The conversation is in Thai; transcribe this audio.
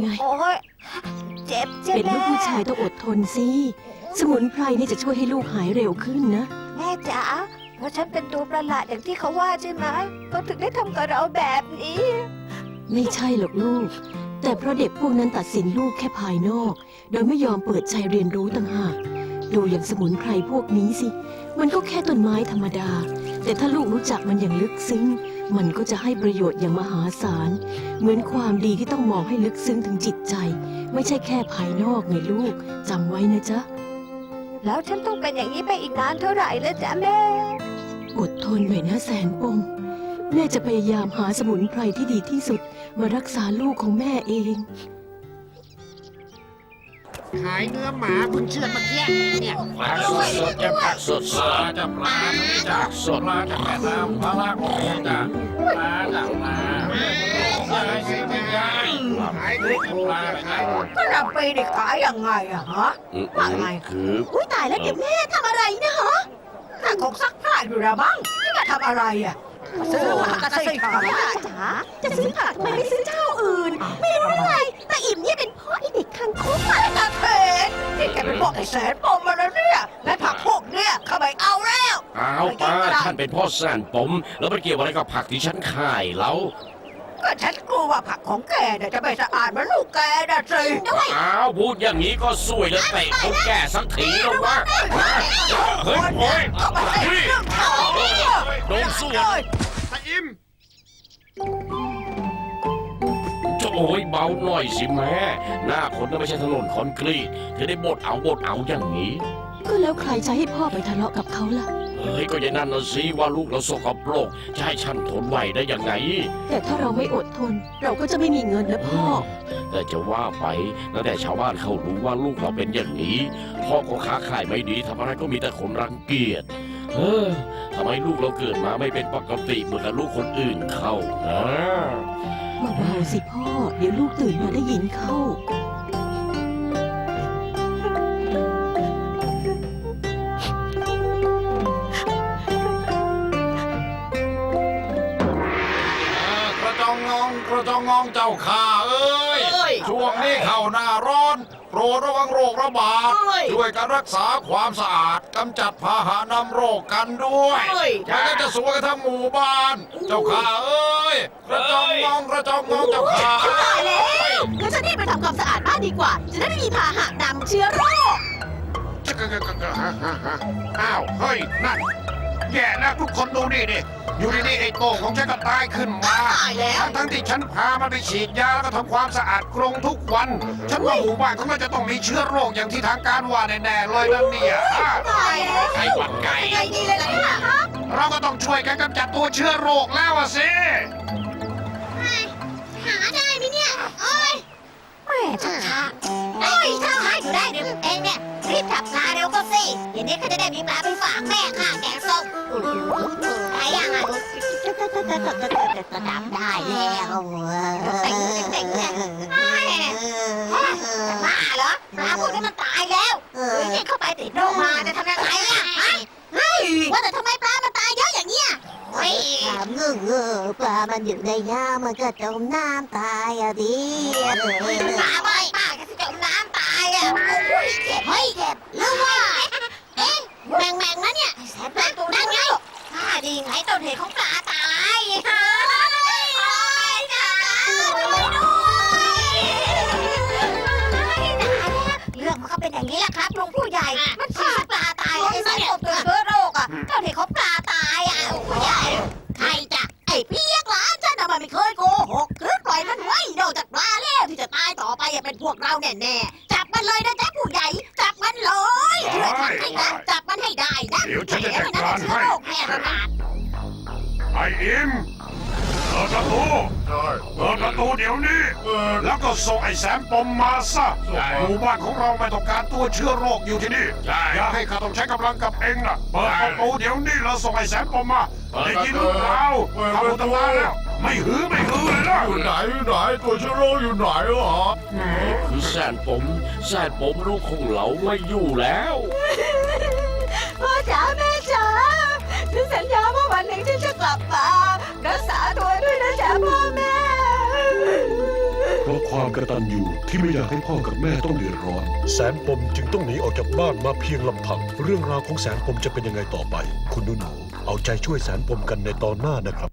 ไง โอ้ยเจ็บเจ็บเป็นลูกผู้ชายต้องอดทนสิ สมุนไพรนี่จะช่วยให้ลูกหายเร็วขึ้นนะ แม่จ๋าเพราะฉันเป็นตัวประหลาดอย่างที่เขาว่าใช่ไหมเขาถึงได้ทำกับเราแบบนี้ ไม่ใช่หรอกลูก แต่เพราะเด็กพวกนั้นตัดสินลูกแค่ภายนอก โดยไม่ยอมเปิดใจเรียนรู้ต่างหาก ดูอย่างสมุนไพรพวกนี้สิ มันก็แค่ต้นไม้ธรรมดา แต่ถ้าลูกรู้จักมันอย่างลึกซึ้ง มันก็จะให้ประโยชน์อย่างมหาศาล เหมือนความดีที่ต้องมองให้ลึกซึ้งถึงจิตใจ ไม่ใช่แค่ภายนอกไงลูกจำไว้นะจ๊ะ แล้วฉันต้องเป็นอย่างนี้ไปอีกนานเท่าไหร่แล้วจ๊ะแม่ อดทนหน่อยนะแสนปมแม่จะพยายามหาสมุนไพรที่ดีที่สุด มารักษาลูกของแม่เอง ขายเนื้อหมาเพิ่งเชื่อดเมื่อกี้เนี่ยปลาสดสดจะผักสดสดจะปลาจากสดปลาจากแม่น้ำปลาลากของจากปลาจากนาใช่สิไม่ได้ขายถูกปลาไปขายก็นำไปได้ขายยังไงอะฮะว่าไงคืออุ้ยตายแล้วเดี๋ยวแม่ทำอะไรนะฮะข้าคงซักผ้าอยู่ละมั้งที่มาทำอะไรอะ ซื้อผักกระสิขายจ๋าจะซื้อผักทำไมไม่ซื้อเจ้าอื่น ไม่รู้อะไงตาอิ่มเนี่ยเป็นพ่อไอเด็กคังคกอะไรตาเพนนี่แกเป็นพวกไอแสนปมมาแล้วเนี่ยและผักพวกเนี่ยข้าไม่เอาแล้วเอาป้าท่านเป็นพ่อแสนปม แล้วมันเกี่ยวอะไรกับผักที่ฉันขายแล้ว ก็ฉันกลัวว่าผักของแกเนี่ยจะไม่สะอาดเหมือนลูกแกนะสิอ้าวพูดอย่างนี้ก็สวยแล้วเตะเขาแกสักทีแล้ววะเฮ้ยโอ้ยเข้ามาห้เรื่องเขาเนี่ย สวนตาอิมโอ้ยเบาหน่อยสิแม่หน้าคนน่ะไม่ใช่ถนนคอนกรีตเธอได้บดเอาบดเอาอย่างนี้ ก็แล้วใครจะให้พ่อไปทะเลาะกับเขาล่ะ เฮ้ยก็อย่างนั้นนะสิว่าลูกเราสกปรกจะให้ฉันทนไหวได้ยังไง แต่ถ้าเราไม่อดทน เราก็จะไม่มีเงินนะพ่อ แต่จะว่าไปตั้งแต่ชาวบ้านเขารู้ว่าลูกเราเป็นอย่างนี้ พ่อก็ค้าขายไม่ดีทำอะไรก็มีแต่คนรังเกียจ เออทำไมลูกเราเกิดมาไม่เป็นปกติเหมือนกับลูกคนอื่นเขาฮะเบาๆสิพ่อ เดี๋ยวลูกตื่นมาได้ยินเข้ากระจองงองกระจองงองเจ้าข้าเอ้ยช่วงนี้เข้าหน้าร้อนโปรดระวังโรคระบาดช่วยกันรักษาความสะอาดกำจัดพาหะนำโรคกันด้วยอย่างั้นจะสวยกันทั้งหมู่บ้าน เจ้าข้าเอ้ยกระจองงองกระจองงองเจ้าข้าตายแล้วงั้นฉันรีบไปทำความสะอาดบ้านดีกว่า จะได้ไม่มีพาหะนำเชื้อโรคอ้าวเฮ้ยนั่น แย่แล้วทุกคนดูนี่ดิอยู่ดีๆไอ้โตของฉันก็ตายขึ้นมา ตายแล้ว ทั้งๆที่ฉันพามันไปฉีดยาแล้วก็ทำความสะอาดกรงทุกวัน ฉันว่าหมู่บ้านเขาน่าจะต้องมีเชื้อโรคอย่างที่ทางการว่าแน่ๆเลยนะเนี่ยอะตายแล้วไข้หวัดไก่ไงดีเลยล่ะเนี่ยเราก็ต้องช่วยกันกำจัดตัวเชื้อโรคแล้วอะสิ หาได้ไหมเนี่ยโอ้ยแม่ช้าโอ้ยถ้าหาอยู่ได้เดี๋ยวเองเนี่ยรีบจับปลาเร็วก็สิอย่างนี้เขาจะได้มีปลาไปฝากแม่ค่ะแกงส้ม หายยังอะจับได้แล้วเต็งเต็งบ้าเหรอปลาพวกนี้มันตายแล้วเฮ้ยเข้าไปติดโรคมาจะทำยังไงอะเฮ้ยว่าแต่ทำไมปลามันตายเยอะอย่างเงี้ยเฮ้ยถามงงๆปลามันอยู่ในน้ำมันก็จมน้ำตายอะดิปลาไม่ปลาจะจมน้ำตายอะโอ้ยเจ็บเฮ้ยเจ็บหรือว่าเอ๊ะแมงแมงนะเนี่ยแสบแมงตัวนั่นไงข้าดีไงต้น เหตุของปลาตายเฮ้ยโอ้ยจ้าเรื่องมันก็เป็นอย่างนี้แหละครับลุงผู้ใหญ่ มันฆ่าปลาตายไอ้สายตัวเชื้อโรคอะต้นเหตุของปลาตายอะผู้ใหญ่ ใครจะไอ้เพียกหลานฉันน่ะมันไม่เคยโกหกหรือปล่อยมันไว้นอกจากปลาแล้วที่จะตายต่อไปอะเป็นพวกเราแน่ๆจับมันเลยนะจ๊ะผู้ใหญ่จับมันเลยช่วยทำให้นะจับมันให้ได้นะเดี๋ยวฉันจะจัดการให้ เชื้อโรคแพร่ระบาด ไอ้อิมเปิดประตูเปิดประตูเดี๋ยวนี้แล้วก็ส่งไอ้แสมปมมาซะหมู่บ้านของเราไม่ต้องการตัวเชื้อโรคอยู่ที่นี่อย่าให้ข้าต้องใช้กำลังกับเองนะเปิดประตูเดี๋ยวนี้แล้วส่งไอ้แสมปมมาได้ยินหรือเปล่าทำอุตมาแล้ว ไม่หือไม่หือเลยนะอยู่ไหนอยู่ไหนตัวเชื้อโรคอยู่ไหนเหรอ คือแสนปมแสนปมลูกของเราไม่อยู่แล้ว ความกระตันอยู่ที่ไม่อยากให้พ่อกับแม่ต้องเดือดร้อน แสนปมจึงต้องหนีออกจากบ้านมาเพียงลำพัง เรื่องราวของแสนปมจะเป็นยังไงต่อไป คุณหนูๆเอาใจช่วยแสนปมกันในตอนหน้านะครับ